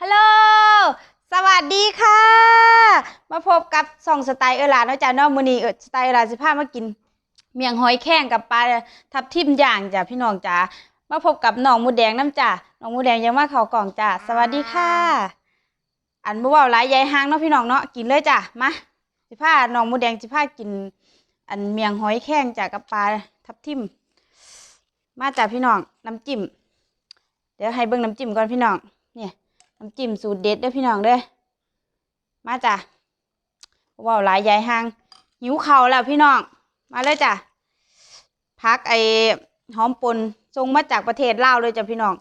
ฮัลโหล สวัสดีค่ะ มาพบกับส่องสไตล์เออหลานเนาะจ้ะเนาะมื้อนีเออสไตล์เออหลาสิพามากิน เมียงหอยแข้งกับปลาทับทิมย่างจ้ะพี่น้องจ้ามาพบกับน้องมูแดงน้ำจ้ะน้องมูแดงยังมาเขากล่องจ้ะสวัสดีค่ะ อันบ่เว้าหลายยายหางเนาะพี่น้องเนาะกินเลยจ้ะมาสิพาน้องมูแดงสิพากิน อันเมียงหอยแข้งจ้ะกับปลาทับทิม มาจ้ะพี่น้องน้ำจิ้มเดี๋ยวให้เบิ่งน้ำจิ้มก่อนพี่น้อง น้ำจิ้มสูตรเด็ดเด้อพี่น้องเด้อมาจ้ะว้าวหลายยายหางหิวเข่าแล้วพี่น้อง มาเลยจ้ะพักไอ้หอมปนส่งมาจากประเทศลาวเลยจ้ะพี่น้อง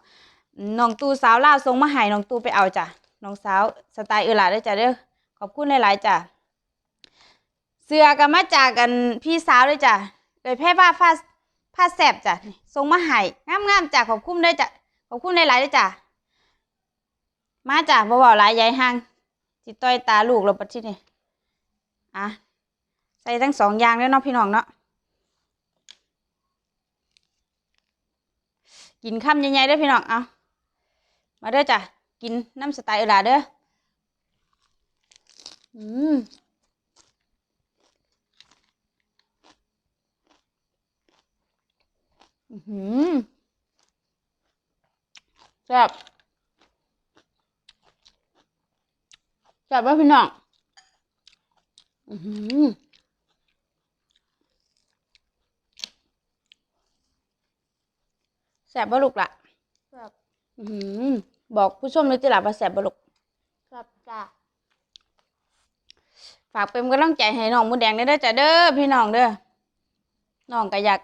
น้องตูสาวลาวส่งมาให้น้องตูไปเอาจ้ะน้องสาวสไตล์เออหลาเด้อจ้ะเด้อขอบคุณหลายๆจ้ะเสื้อก็มาจากกันพี่สาวเลยจ้ะเลยแพ่ผ้าผ้าผ้าแสบจ้ะนี่ส่งมาให้งามๆจ้ะขอบคุณเด้จ้ะขอบคุณหลายๆด้วยจ้ะ มาจ้ะบ่บอกหลายยายห่างจิต้อยตาลูกเราปัที่นี่อะใส่ทั้งสองอย่างแล้วเนาะพี่น้องเนาะกินคำใหญ่ๆเด้พี่น้องเอามาเด้อจ้ะกินน้ำสไตล์เออหลาเด้ออืมอือหือแซ่บ แซ่บว่าพี่น้องอือหือแซ่บบ่ลูกล่ะครับอือหือบอกผู้ชมเลยจิล่ะว่าแซ่บบ่ลูกครับจ้ะฝากเป็นกำลังใจให้น้องหมูแดงเด้อจ้ะเด้อพี่น้องเด้อน้องก็อยาก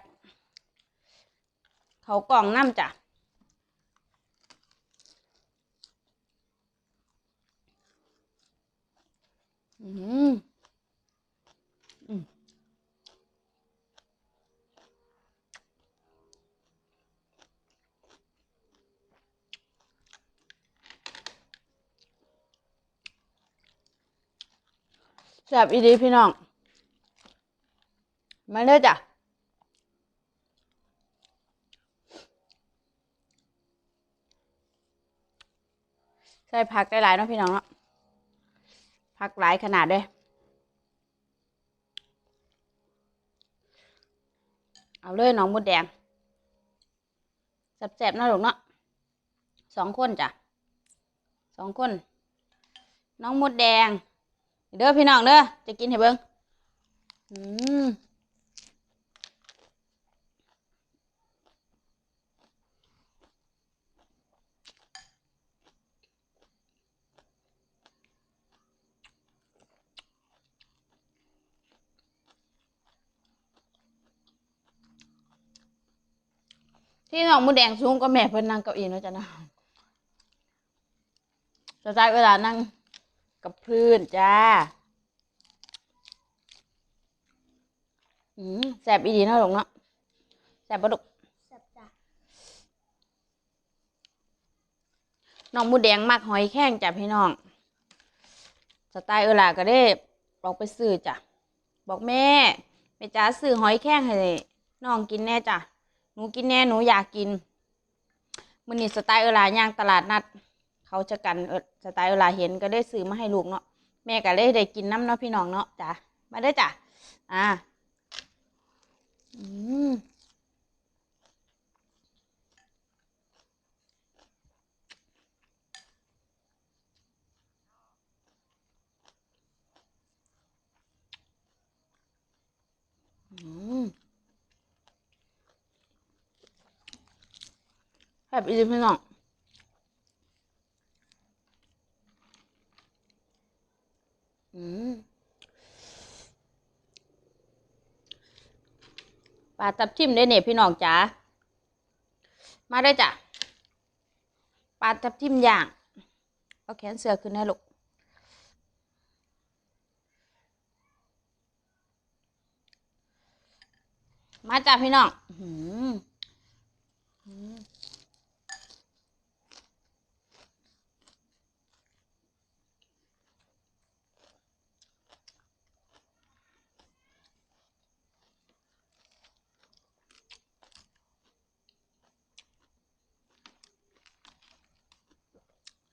เขากล่องน้ำจ้ะ อืมอืมแซ่บอีดีพี่น้อง มาเลยจ้ะใส่ผักได้หลายเนาะพี่น้องเนาะ ผักหลายขนาดเลยเอาเลยน้องมดแดงแสบๆนาะลูกเนาะสองคนจ้ะสองคน น้องมดแดง เด้อพี่น้องเด้อจะกินให้เบิ้งอืม ที่น้องมดแดงสูงก็แม่เพิ่นนั่งเก้าอี้เนาะจ้ะนะจะได้เวลานั่งกับพื้นจ้าอืมแสบอีดีเนาะลูกเนาะแสบปะลูกแซ่บจ้ะน้องหมูแดงมักหอยแข้งจ้ะพี่น้องสไตล์เออล่ะก็ได้ออกไปซื้อจ้ะบอกแม่แม่จ๋าซื้อหอยแข้งให้น้องกินแน่จ้ะ หนูกินแน่หนูอยากกินมันนี่สไตล์เอลาย่างตลาดนัด เขาจะกันสไตล์เอลาเห็นก็ได้ซื้อมาให้ลูกเนาะแม่ก็เลยได้กินน้ำเนาะพี่น้องเนาะจ้ะมาได้จ้ะอ่าอืม อืม แบบอีพี่น้องอืมปลาตับทิมได้เนี่ยพี่น้องจ๋ามาได้จ้ะปลาทับทิมย่าง เอาแขนเสือขึ้นให้ลูกมาจ้ะพี่น้องอื้อหืออื้อ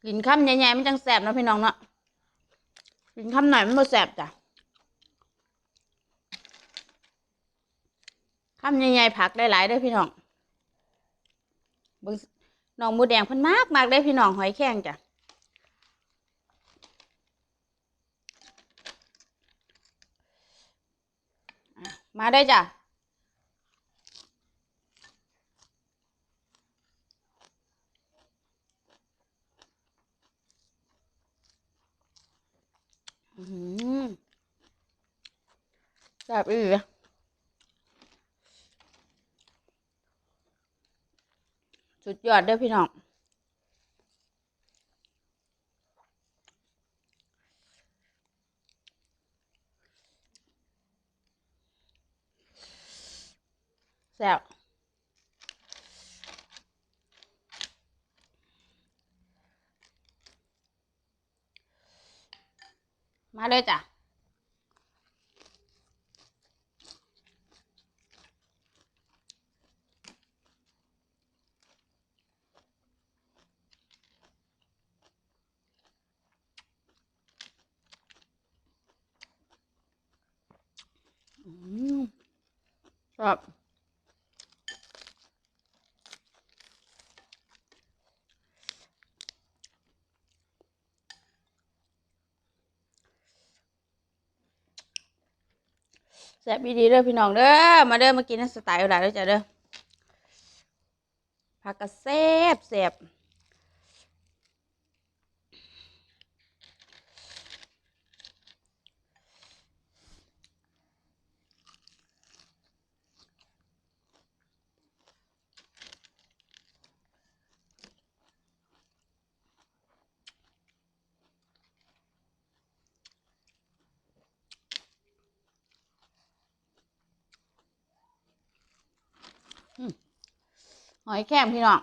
กินคำใหญ่ๆมันจังแสบเนาะพี่น้องเนาะกินคำหน่อยมันบ่แสบจ้ะคำใหญ่ๆผักได้หลายด้อพี่น้องเบิ่งน้องหมูแดงพิ่นมากมากๆเด้พี่น้องหอยแข้งจ้ะมาได้จ้ะ อืมแบบอีกสุดยอดเด้อพี่น้องแซ่บมาเลยจ้ะ อืม ครับแซ่บดีเด้อพี่น้องเด้อมาเด้อมากินในสไตล์อะไรเด้อจ้ะเด้อผักกระแซ่บแซ่บ หอยแครงพี่น้อง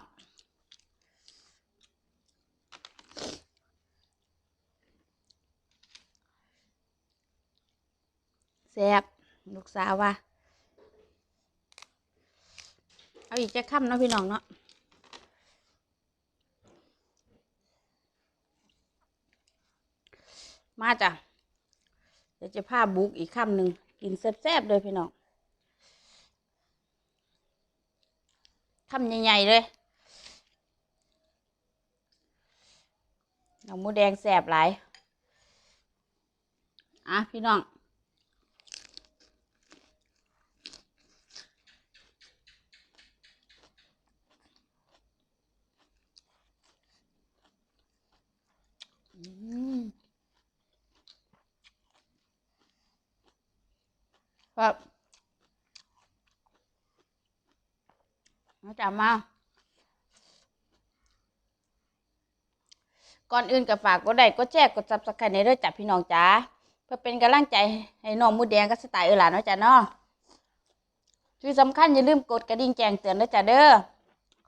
แซ่บลูกสาวว่าเอาอีกจะค่ำเนาะพี่น้องเนาะมาจ้ะเดี๋ยวจะพาบุกอีกคำหนึ่งกินแซ่บๆเลยพี่น้อง คำใหญ่ๆเลยน้องหมูแดงแซ่บหลาย อะ พี่น้องอืมครับมา จับมา ก่อนอื่นก็ฝากกดไลค์กดแชร์กดซับสไครต์ในเด้อจับพี่น้องจ๋าเพื่อเป็นกำลังใจให้น้องมูแดงกับสไตล์เออหลานเนาะจ้ะเนาะที่สำคัญอย่าลืมกดกระดิ่งแจ้งเตือนนะจ้ะเด้อ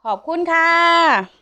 ขอบคุณค่ะ